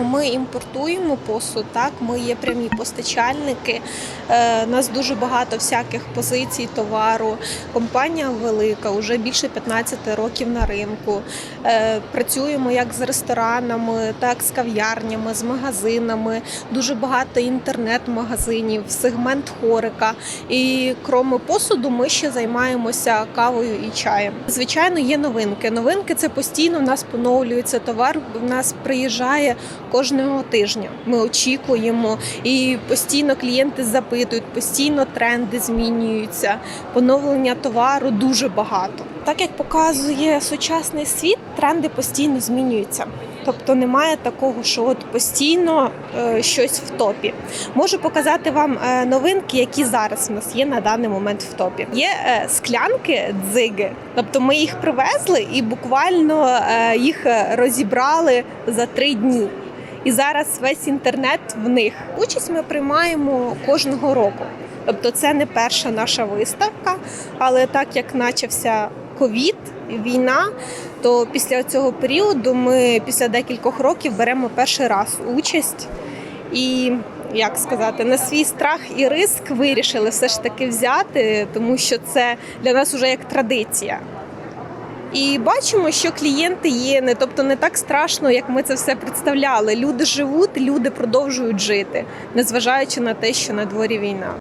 Звичайно, ми імпортуємо посуд. Так, ми є прямі постачальники. Е, нас дуже багато всяких позицій товару. Компанія велика, вже більше 15 років на ринку. Е, працюємо як з ресторанами, так з кав'ярнями, з магазинами. Дуже багато інтернет-магазинів, сегмент хорика. І крім посуду, ми ще займаємося кавою і чаєм. Звичайно, є новинки. Новинки це постійно в нас поновлюється товар. В нас приїжджає кожного тижня. Ми очікуємо, і постійно клієнти запитують, постійно тренди змінюються. Поновлення товару дуже багато. Так як показує сучасний світ, тренди постійно змінюються. Тобто немає такого, що от постійно е, щось в топі. Можу показати вам е, новинки, які зараз у нас є на даний момент в топі. Є е, склянки дзиги, тобто ми їх привезли і буквально їх розібрали за три дні. І зараз весь інтернет в них. Участь ми приймаємо кожного року. Тобто це не перша наша виставка, але так як почався ковід, війна, то після цього періоду ми після декількох років беремо перший раз участь і. Як сказати, на свій страх і риск вирішили все ж таки взяти, тому що це для нас вже як традиція. І бачимо, що клієнти є, не тобто не так страшно, як ми це все представляли. Люди живуть, люди продовжують жити, незважаючи на те, що на дворі війна.